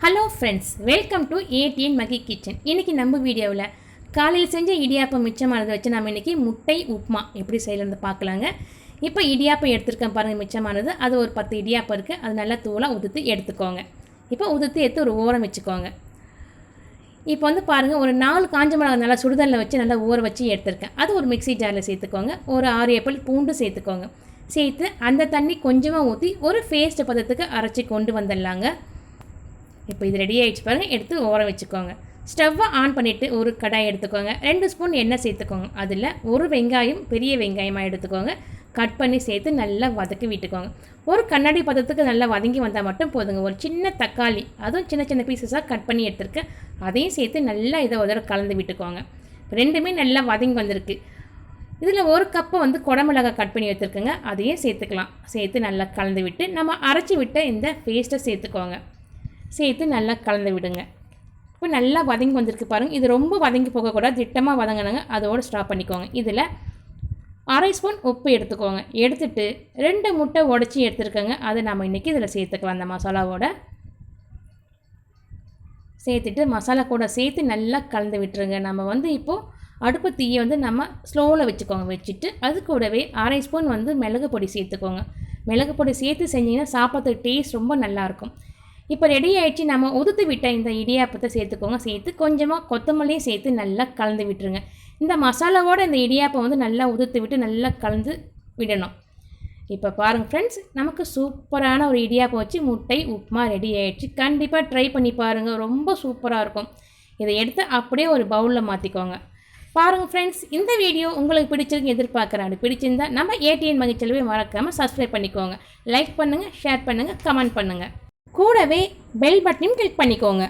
Hello friends welcome to ATN Magi kitchen இன்றைக்கி நம்ம வீடியோவில் காலையில் செஞ்ச இடியாப்பம் மிச்சமானதை வச்சு நம்ம இன்றைக்கி முட்டை உப்புமா எப்படி செய்யறது பார்க்கலாங்க. இப்போ இடியாப்பம் எடுத்துருக்கேன் பாருங்கள் மிச்சமானது அது ஒரு பத்து இடியாப்பம் இருக்குது அது நல்லா தூளாக உதுத்து எடுத்துக்கோங்க. இப்போ உதுத்து எடுத்து ஒரு ஓரம் வச்சுக்கோங்க. இப்போ வந்து பாருங்கள் ஒரு நாலு காஞ்ச மிளகா நல்லா சுடுதலில் வச்சு நல்லா ஊற வச்சு எடுத்திருக்கேன். அது ஒரு மிக்ஸி ஜாரில் சேர்த்துக்கோங்க. ஒரு ஆறு ஏப்பல் பூண்டு சேர்த்துக்கோங்க. சேர்த்து அந்த தண்ணி கொஞ்சமாக ஊற்றி ஒரு ஃபேஸ்ட் பதத்துக்கு அரைச்சி கொண்டு வந்துடலாங்க. இப்போ இது ரெடி ஆகிடுச்சு பாருங்கள் எடுத்து ஓரம் வச்சுக்கோங்க. ஸ்டவ்வை ஆன் பண்ணிவிட்டு ஒரு கடாய் எடுத்துக்கோங்க. ரெண்டு ஸ்பூன் எண்ணெய் சேர்த்துக்கோங்க. அதில் ஒரு வெங்காயம் பெரிய வெங்காயமாக எடுத்துக்கோங்க. கட் பண்ணி சேர்த்து நல்லா வதக்கி விட்டுக்கோங்க. ஒரு கண்ணாடி பதத்துக்கு நல்லா வதங்கி வந்தால் மட்டும் போதுங்க. ஒரு சின்ன தக்காளி அதுவும் சின்ன சின்ன பீசஸாக கட் பண்ணி எடுத்துருக்கேன் அதையும் சேர்த்து நல்லா இதை ஒரு கலந்து விட்டுக்கோங்க. ரெண்டுமே நல்லா வதங்கி வந்திருக்கு. இதில் ஒரு கப்பை வந்து குடமிளகா கட் பண்ணி வச்சுருக்கோங்க அதையும் சேர்த்துக்கலாம். சேர்த்து நல்லா கலந்து விட்டு நம்ம அரைச்சி விட்ட இந்த பேஸ்ட்டை சேர்த்துக்கோங்க. சேர்த்து நல்லா கலந்து விடுங்க. இப்போ நல்லா வதங்கி வந்திருக்கு பாருங்கள் இது ரொம்ப வதங்கி போகக்கூடாது. திட்டமாக வதங்கினாங்க. அதோடு ஸ்டாப் பண்ணிக்கோங்க. இதில் அரை ஸ்பூன் உப்பு எடுத்துக்கோங்க. எடுத்துட்டு ரெண்டு முட்டை உடச்சி எடுத்துருக்கோங்க. அதை நம்ம இன்றைக்கி இதில் சேர்த்துக்கலாம். அந்த மசாலாவோட சேர்த்துட்டு மசாலா கூட சேர்த்து நல்லா கலந்து விட்டுருங்க. நம்ம வந்து இப்போது அடுப்பு தீயை வந்து நம்ம ஸ்லோவில் வச்சுக்கோங்க. வச்சுட்டு அது கூடவே அரை ஸ்பூன் வந்து மிளகு பொடி சேர்த்துக்கோங்க. மிளகு பொடி சேர்த்து செஞ்சிங்கன்னா சாப்பாட்டுக்கு டேஸ்ட் ரொம்ப நல்லாயிருக்கும் இப்போ ரெடி ஆகிடுச்சு நம்ம உதுத்து விட்ட இந்த இடியாப்பத்தை சேர்த்துக்கோங்க. சேர்த்து கொஞ்சமாக கொத்தமல்லியும் சேர்த்து நல்லா கலந்து விட்டுருங்க. இந்த மசாலாவோட இந்த இடியாப்பம் வந்து நல்லா உதுத்து விட்டு நல்லா கலந்து விடணும். இப்போ பாருங்கள் ஃப்ரெண்ட்ஸ் நமக்கு சூப்பரான ஒரு இடியாப்பம் வச்சு முட்டை உப்புமா ரெடி ஆகிடுச்சு கண்டிப்பாக ட்ரை பண்ணி பாருங்கள் ரொம்ப சூப்பராக இருக்கும். இதை எடுத்து அப்படியே ஒரு பவுலில் மாற்றிக்கோங்க பாருங்கள் ஃப்ரெண்ட்ஸ் இந்த வீடியோ உங்களுக்கு பிடிச்சிருக்கு எதிர்பார்க்குறாரு பிடிச்சிருந்தா நம்ம ஏடிஎன் மகிழ்ச்சியவே மறக்காமல் சப்ஸ்கிரைப் பண்ணிக்கோங்க. லைக் பண்ணுங்கள் ஷேர் பண்ணுங்கள் கமெண்ட் பண்ணுங்கள் கூடவே பெல் பட்டனையும் கிளிக் பண்ணிக்கோங்க.